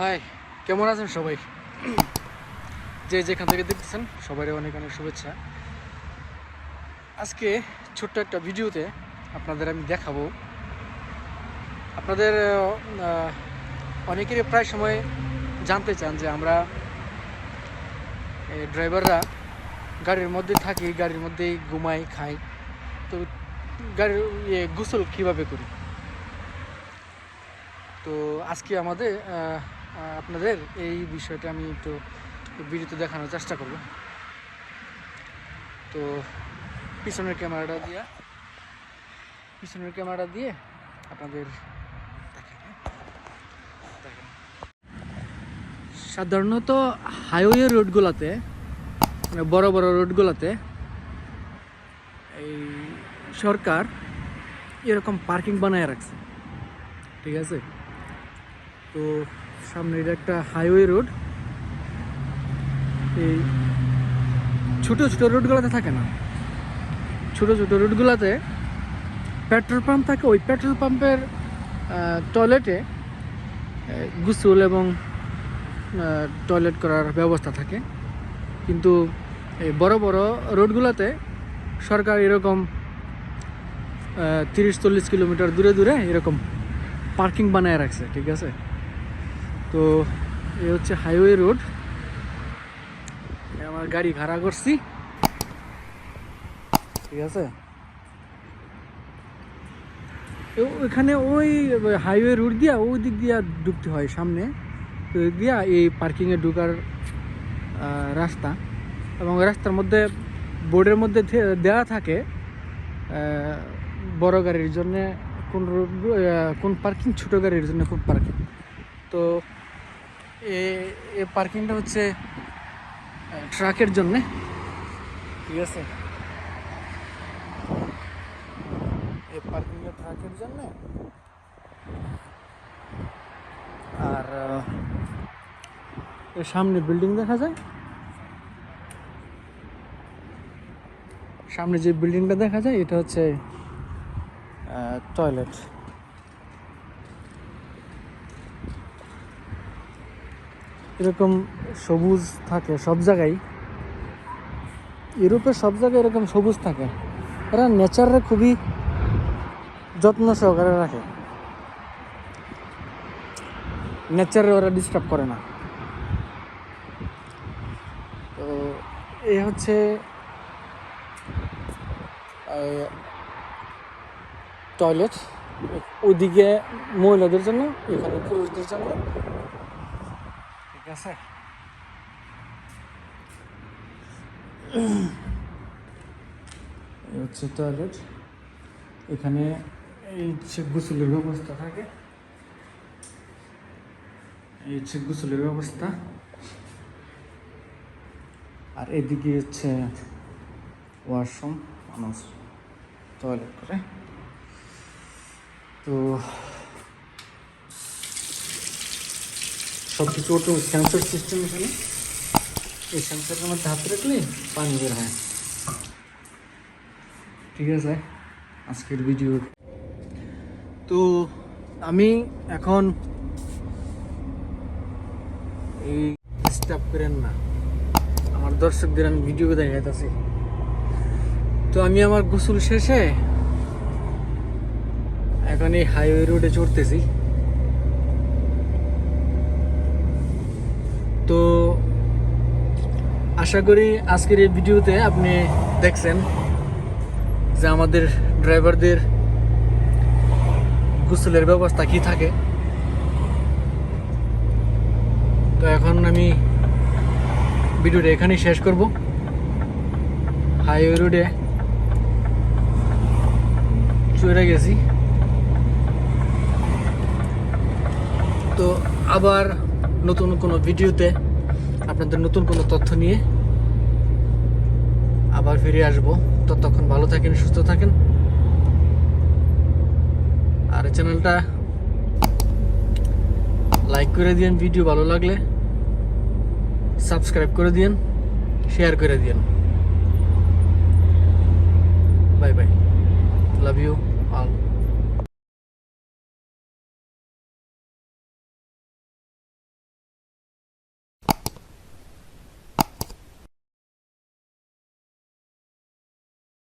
High কেমন আছেন সবাই? যে যেখান থেকে দেখতেছেন সবারই অনেক অনেক শুভেচ্ছা। আজকে ছোট্ট একটা ভিডিওতে আপনাদের আমি দেখাবো। আপনাদের অনেকেরই প্রায় সময় জানতে চান যে আমরা ড্রাইভাররা গাড়ির মধ্যে থাকি, গাড়ির মধ্যেই ঘুমাই, খাই। তো গাড়ির ইয়ে গোসল কীভাবে করি? তো আজকে আমাদের আপনাদের এই বিষয়টা আমি একটু ভিডিওতে দেখানোর চেষ্টা করব। তো পিছনের ক্যামেরাটা দিয়ে, পিছনের ক্যামেরাটা দিয়ে আপনাদের। সাধারণত হাইওয়ে রোডগুলোতে মানে বড় বড় রোডগুলোতে এই সরকার এরকম পার্কিং বানায় রাখছে। ঠিক আছে? তো সামনে এটা একটা হাইওয়ে রোড এই ছোট ছোট রোডগুলোতে থাকে না। ছোট ছোট রোডগুলোতে পেট্রোল পাম্প থাকে। ওই পেট্রোল পাম্পের টয়লেটে গোসল এবং টয়লেট করার ব্যবস্থা থাকে। কিন্তু এই বড় বড় রোডগুলোতে সরকার এরকম তিরিশ চল্লিশ কিলোমিটার দূরে দূরে এরকম পার্কিং বানায় রাখছে, ঠিক আছে? তো এ হচ্ছে হাইওয়ে রোড। আমার গাড়ি ভাড়া করছি। ঠিক আছে? ওইখানে ওই হাইওয়ে রোড দিয়া ওই দিক দিয়া ঢুকতে হয় সামনে। তো দিয়া এই পার্কিংয়ে ঢুকার রাস্তা। এবং রাস্তার মধ্যে বোর্ডের মধ্যে দেওয়া থাকে বড় গাড়ির জন্যে কোন কোন পার্কিং ছোট গাড়ির জন্য কোন পার্কিং তো এ পার্কিংটা হচ্ছে ট্রাকের জন্যে। ঠিক আছে? এই পার্কিং ট্রাকের জন্য। আর এর সামনে বিল্ডিং দেখা যায়। সামনে যে বিল্ডিংটা দেখা যায়, এটা হচ্ছে টয়লেট এরকম সবুজ থাকে, সব জায়গায়। ইউরোপের সব জায়গায় এরকম সবুজ থাকে। এরা নেচারে খুবই যত্ন সহকারে রাখে। নেচারে ওরা ডিস্টার্ব করে না। তো এই হচ্ছে টয়লেট ওইদিকে মহিলাদের জন্য, এখানে পুরুষদের জন্য। ঠিক আছে হচ্ছে টয়লেট এখানে এই হচ্ছে গোসলের ব্যবস্থা থাকে। এই হচ্ছে গোসলের ব্যবস্থা। আর এদিকে হচ্ছে ওয়াশরুম মানুষ টয়লেট করে। তো সব কিছু অটো সেন্সর সিস্টেম এখানে। এই সেন্সরের মধ্যে হাত রাখলে পানি বের হয়। ঠিক আছে, আজকের ভিডিও তো আমি এখন এই স্টাপ করেন না। আমার দর্শকদের আমি ভিডিও দেখাইতেছি। তো আমি আমার গোসল শেষে এখন এই হাইওয়ে রোডে চড়তেছি তো আশা করি আজকের এই ভিডিওতে আপনি দেখছেন যে আমাদের ড্রাইভারদের গোসলের ব্যবস্থা কি থাকে। তো এখন আমি ভিডিওটা এখানেই শেষ করব। হাইওয়ে রোডে চলে গেছি। তো আবার নতুন কোনো ভিডিওতে আপনাদের নতুন কোনো তথ্য নিয়ে আবার ফিরে আসব। ততক্ষণ ভালো থাকেন, সুস্থ থাকেন। আর চ্যানেলটা লাইক করে দিন ভিডিও ভালো লাগলে। সাবস্ক্রাইব করে দিন শেয়ার করে দিন বাই বাই লাভ ইউ